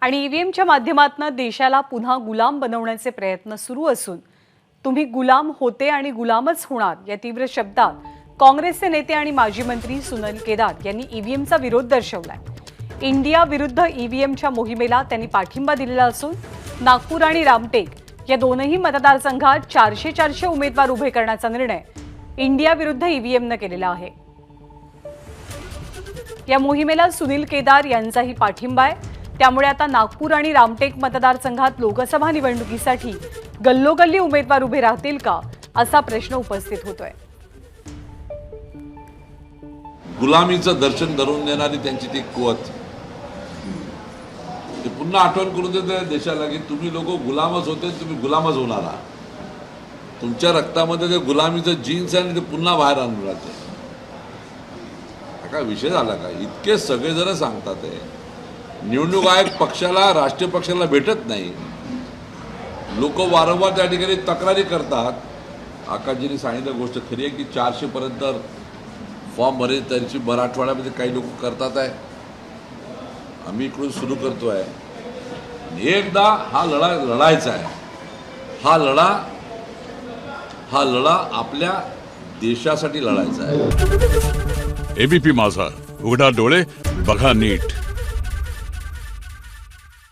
आणि ईव्हीएमच्या माध्यमातून देशाला पुन्हा गुलाम बनवण्याचे प्रयत्न सुरू असून तुम्ही गुलाम होते आणि गुलामच होणार या तीव्र शब्दात काँग्रेसचे नेते आणि माजी मंत्री सुनील केदार यांनी ईव्हीएमचा विरोध दर्शवलाय. इंडिया विरुद्ध ईव्हीएमच्या मोहिमेला त्यांनी पाठिंबा दिलेला असून नागपूर आणि रामटेक या दोनही मतदारसंघात चारशे चारशे उमेदवार उभे करण्याचा निर्णय इंडिया विरुद्ध ईव्हीएमनं केलेला आहे. या मोहिमेला सुनील केदार यांचाही पाठिंबा आहे. त्यामुळे आता नागपूर आणि रामटेक मतदारसंघात लोकसभा निवडणुकीसाठी गल्लोगल्ली उमेदवार उभे राहतील का असा प्रश्न उपस्थित होतोय. गुलामीचं दर्शन धरून देणारी त्यांची ती कुवत. ते पुन्हा आठवण करून देते देशाला की तुम्ही लोक गुलामच होते तुम्ही गुलामच होणार आहात. तुमच्या रक्तामध्ये ते गुलामीचं जीन्स आहे आणि ते पुन्हा बाहेर आणून राहते. काय विषय झाला का? इतके सगळेजण सांगतात आहे निवडणूक आयोग पक्षाला राष्ट्रीय पक्षाला भेटत नाही. लोक वारंवार त्या ठिकाणी तक्रारी करतात. आकाशजींनी सांगितलं गोष्ट खरी आहे की चारशे पर्यंत फॉर्म भरेल त्यांची मराठवाड्यामध्ये काही लोक करतात आहे. आम्ही इकडून सुरू करतो आहे एकदा हा लढा लढायचा आहे. हा लढा हा लढा आपल्या देशासाठी लढायचा आहे. एबीपी माझा. उघडा डोळे बघा नीट.